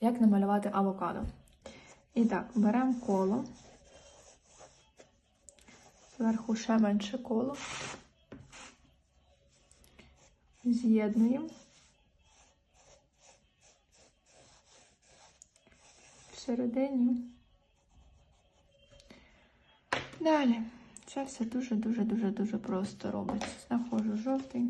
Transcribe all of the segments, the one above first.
як намалювати авокадо. І так, беремо коло. Зверху ще менше коло. З'єднуємо. Всередині. Далі. Це все дуже-дуже-дуже-дуже просто робиться. Знаходжу жовтий.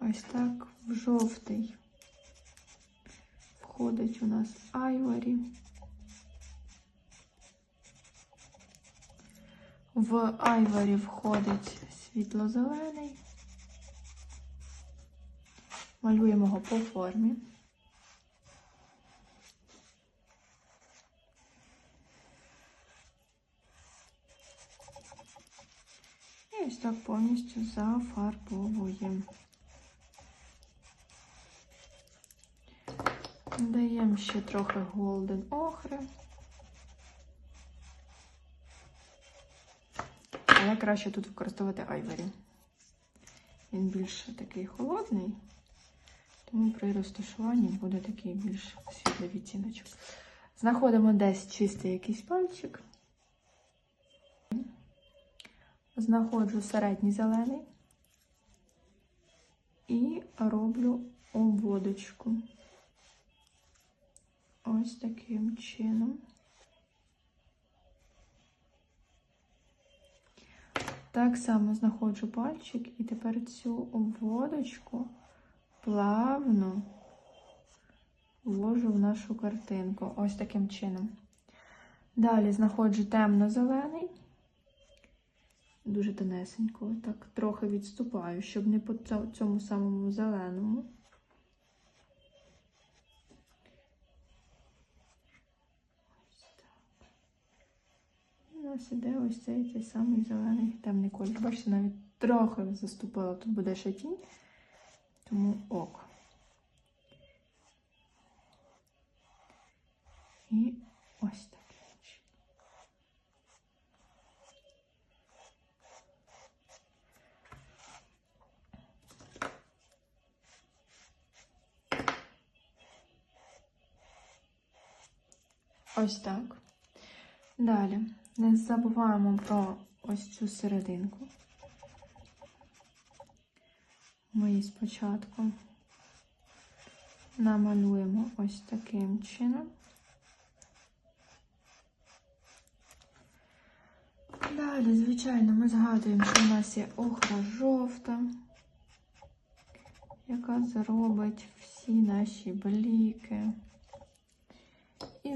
Ось так в жовтий входить у нас айварі. В айварі входить світло-зелений. Малюємо його по формі. І ось так повністю зафарбовуємо. Даємо ще трохи голден охри. Але краще тут використовувати айвері. Він більш такий холодний, тому при розташуванні буде такий більш світлий відтіночок. Знаходимо десь чистий якийсь пальчик. Знаходжу середній зелений і роблю обводочку. Ось таким чином. Так само знаходжу пальчик і тепер цю обводочку плавно вложу в нашу картинку. Ось таким чином. Далі знаходжу темно-зелений, дуже тонесенько, так трохи відступаю, щоб не по цьому самому зеленому. Нас іде ось цей цей самий зелений темний колір. Бачите, навіть трохи заступила, тут буде ще тінь, тому ок. І ось так. Ось так. Далі не забуваємо про ось цю серединку. Ми її спочатку намалюємо ось таким чином. Далі, звичайно, ми згадуємо, що у нас є охра жовта, яка зробить всі наші бліки.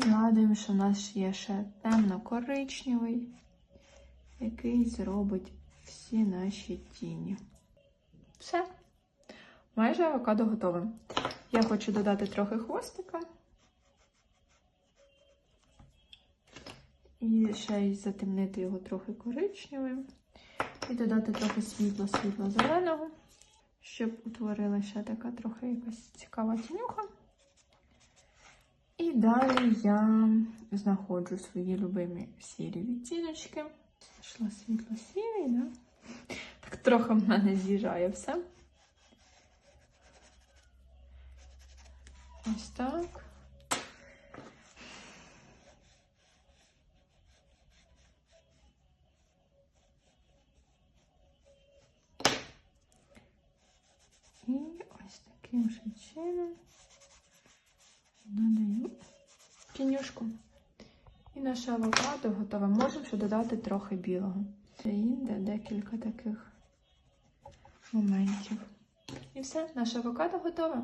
Згадуємо, що в нас є ще темно-коричневий, який зробить всі наші тіні. Все. Майже авокадо готове. Я хочу додати трохи хвостика. І ще й затемнити його трохи коричневим. І додати трохи світло-світло-зеленого, щоб утворила ще така трохи якась цікава тінюха. І далі я знаходжу свої любимі сірі відтіночки. Знайшла світло сірий, да? Так трохи в мене з'їжджає все. Ось так. І ось таким же чином додаю тінюшку. І наше авокадо готове. Можемо ще додати трохи білого. Це інде декілька таких моментів. І все, наше авокадо готове.